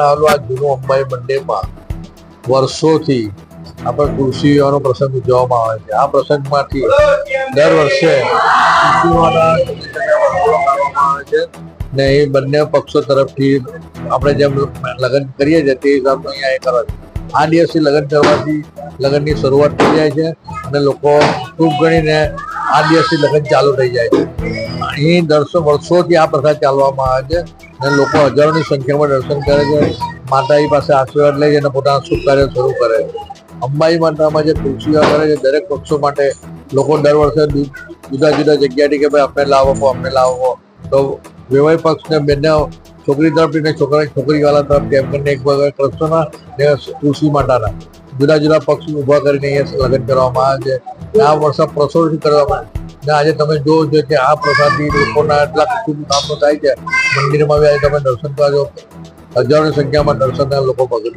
પાસે આ જૂનું અંબાઈ મંડેમાં વર્ષોથી આપણે વિવાહનો પ્રસંગ ઉજવવામાં આવે છે. આ પ્રસંગમાંથી દર વર્ષે તુલસી ને એ બંને પક્ષો તરફથી આપણે જેમ લગ્ન કરીએ છીએ તે હિસાબનું અહીંયા એ કરે છે. આ દિવસથી લગ્ન કરવાથી લગ્નની શરૂઆત થઈ જાય છે અને લોકો ખૂબ ગણીને આ દિવસથી લગ્ન ચાલુ થઈ જાય છે. અહીં દરસો વર્ષોથી આ પ્રથા ચાલવામાં આવે છે. અને લોકો હજારોની સંખ્યામાં દર્શન કરે છે. માતાજી પાસે આશીર્વાદ લે છે અને પોતાના શુભ કાર્ય શરૂ કરે અંબાઈ માતામાં જે તુલસીઓ કરે છે, દરેક પક્ષો માટે લોકો દર વર્ષે જુદા જુદા જગ્યાથી કે ભાઈ અમને લાવો અમને લાવો. તો વિવાહ પક્ષને બંને છોકરી તરફથી ને છોકરા છોકરીવાળા તરફથી એમ કરીને એક ભાગ કૃષ્ણના ને તુલસી માતાના જુદા જુદા પક્ષ ઊભા કરીને અહીંયા લગ્ન કરવામાં આવે છે. આ વર્ષે પ્રસોડથી કરવામાં આવે છે. ને, આજે તમે જોવો છો કે આ પ્રસાદથી લોકોના એટલા કામો થાય છે. મંદિરમાં આજે તમે દર્શન જાઓ હજારોની સંખ્યામાં દર્શન લોકો ભગત